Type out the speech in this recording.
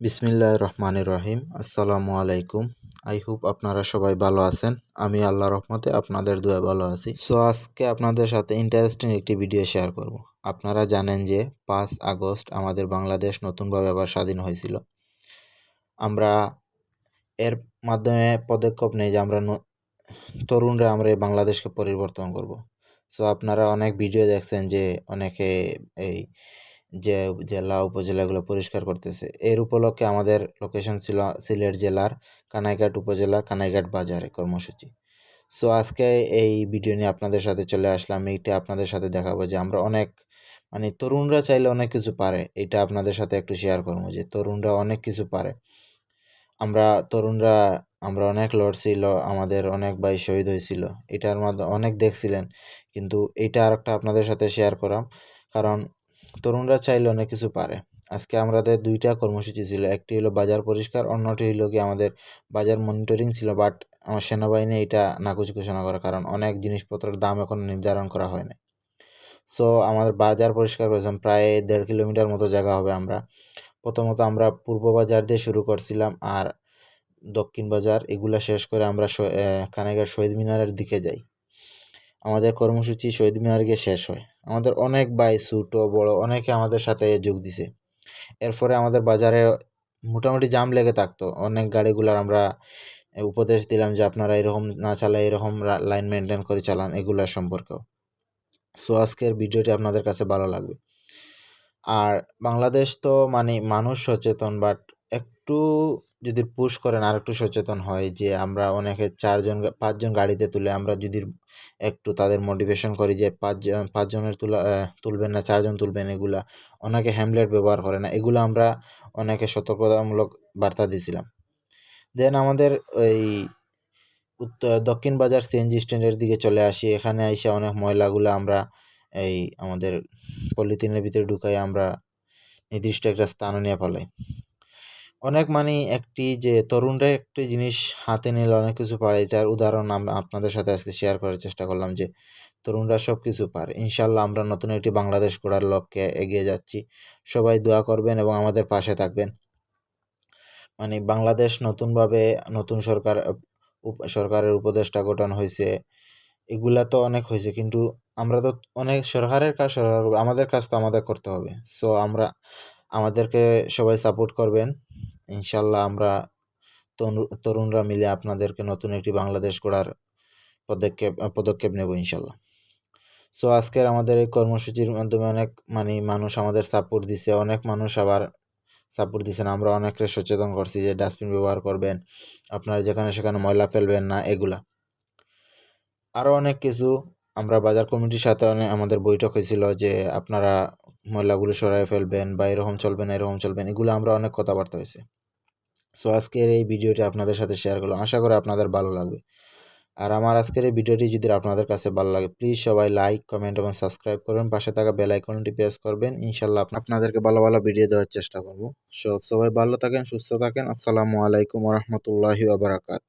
বিসমিল্লাহ রহমান রহিম। আসসালামু আলাইকুম। আই হোপ আপনারা সবাই ভালো আছেন। আমি আল্লাহ রহমতে আপনাদের দুয়ে ভালো আছি। সো আজকে আপনাদের সাথে ইন্টারেস্টিং একটি ভিডিও শেয়ার করব। আপনারা জানেন যে পাঁচ আগস্ট আমাদের বাংলাদেশ নতুনভাবে আবার স্বাধীন হয়েছিল। আমরা এর মাধ্যমে পদক্ষেপ নেই যে আমরা তরুণরা আমরা এই বাংলাদেশকে পরিবর্তন করব। সো আপনারা অনেক ভিডিও দেখছেন যে অনেকে এই যে জেলা উপজেলাগুলো পরিষ্কার করতেছে। এর উপলক্ষে আমাদের লোকেশন ছিল সিলেট জেলার কানাইঘাট উপজেলার কানাইঘাট বাজারে কর্মসূচি। সো আজকে এই ভিডিও নিয়ে আপনাদের সাথে চলে আসলাম। এইটা আপনাদের সাথে দেখাবো যে আমরা অনেক মানে তরুণরা চাইলে অনেক কিছু পারে। এটা আপনাদের সাথে একটু শেয়ার করব যে তরুণরা অনেক কিছু পারে। আমরা তরুণরা, আমরা অনেক লড়ছিল, আমাদের অনেক ভাই শহীদ হয়েছিল। এটার মাধ্যমে অনেক দেখছিলেন। কিন্তু এটা আর একটা আপনাদের সাথে শেয়ার করাম। কারণ তরুণরা চাইলে অনেক কিছু পারে। আজকে আমাদের দুইটা কর্মসূচি ছিল। একটি হলো বাজার পরিষ্কার, অন্যটি হলো কি আমাদের বাজার মনিটরিং ছিল বাট আমার সেনাবাহিনী এটা নাকচ ঘোষণা করে, কারণ অনেক জিনিসপত্রের দাম এখন নির্ধারণ করা হয় না সো আমাদের বাজার পরিষ্কার করেছিলাম, প্রায় দেড় কিলোমিটার মতো জায়গা হবে আমরা। প্রথমত আমরা পূর্ব বাজার দিয়ে শুরু করছিলাম আর দক্ষিণ বাজার, এগুলা শেষ করে আমরা কানাইঘাট শহীদ মিনারের দিকে যাই। আমাদের কর্মসূচি শহীদ মিনার গিয়ে শেষ হয়। আমাদের অনেক ভাই ছোটো, বড়, অনেকে আমাদের সাথে যোগ দিছে। এরপরে আমাদের বাজারে মোটামুটি জাম লেগে থাকতো। অনেক গাড়িগুলার আমরা উপদেশ দিলাম যে আপনারা এরকম না চালায়, এরকম লাইন মেনটেন করে চালান এগুলার সম্পর্কেও। সো আজকের ভিডিওটি আপনাদের কাছে ভালো লাগবে। আর বাংলাদেশ তো মানে মানুষ সচেতন, বাট একটু যদি পুশ করেন আর একটু সচেতন হয় যে আমরা অনেকে চারজন, পাঁচজন গাড়িতে তুলে আমরা যদি একটু তাদের মোটিভেশন করি যে পাঁচজন পাঁচজনের তুলা তুলবেন না, চারজন তুলবেন এগুলা, অনেকে হ্যামলেট ব্যবহার করে না, এগুলো আমরা অনেকে সতর্কতামূলক বার্তা দিয়েছিলাম দেন আমাদের ওই উত্তর দক্ষিণ বাজার সিএনজি স্ট্যান্ডের দিকে চলে আসি, এখানে এসে অনেক ময়লাগুলো আমরা এই আমাদের পলিথিনের ভিতরে ঢুকাই, আমরা নির্দিষ্ট একটা স্থানে নিয়ে ফেলাই অনেক মানে একটি যে তরুণরা একটি জিনিস হাতে নিলে অনেক কিছু পারে। এটার উদাহরণ আমি, আপনাদের সাথে আজকে শেয়ার করার চেষ্টা করলাম যে তরুণরা সব কিছু পারে। ইনশাল্লাহ আমরা নতুন একটি বাংলাদেশ গড়ার লক্ষ্যে এগিয়ে যাচ্ছি। সবাই দোয়া করবেন এবং আমাদের পাশে থাকবেন। মানে বাংলাদেশ নতুনভাবে নতুন সরকার সরকারের উপদেষ্টা গঠন হয়েছে এগুলা তো অনেক হয়েছে কিন্তু আমরা তো অনেক সরকারের কাজ, সরকার আমাদের কাজ তো আমাদের করতে হবে। সো আমরা আমাদেরকে সবাই সাপোর্ট করবেন। ইনশাল্লাহ আমরা তরুণরা মিলে আপনাদেরকে নতুন একটি বাংলাদেশ গড়ার পদক্ষেপ পদক্ষেপ নেব ইনশাল্লাহ। সো আজকের আমাদের এই কর্মসূচির মাধ্যমে অনেক মানে মানুষ আমাদের সাপোর্ট দিছে, অনেক মানুষ আবার সাপোর্ট দিচ্ছেন আমরা অনেককে সচেতন করছি যে ডাস্টবিন ব্যবহার করবেন, আপনারা যেখানে সেখানে ময়লা ফেলবেন না, এগুলা। আরও অনেক কিছু আমরা বাজার কমিটির সাথে অনেক আমাদের বৈঠক হয়েছিল যে আপনারা ময়লাগুলো সরাই ফেলবেন বা এরকম চলবেন এরকম চলবেন এগুলো আমরা অনেক কথাবার্তা হয়েছে। সো আজকের এই ভিডিওটি আপনাদের সাথে শেয়ার করলাম। আশা করি আপনাদের ভালো লাগবে। আর আমার আজকের এই ভিডিওটি যদি আপনাদের কাছে ভালো লাগে প্লিজ সবাই লাইক কমেন্ট এবং সাবস্ক্রাইব করবেন পাশে থাকা বেল আইকনটি প্রেস করবেন। ইনশাল্লাহ আপনাদেরকে ভালো ভালো ভিডিও দেওয়ার চেষ্টা করব। সো সবাই ভালো থাকেন, সুস্থ থাকেন। আসসালামু আলাইকুম রহমতুল্লাহি আবরাকাতু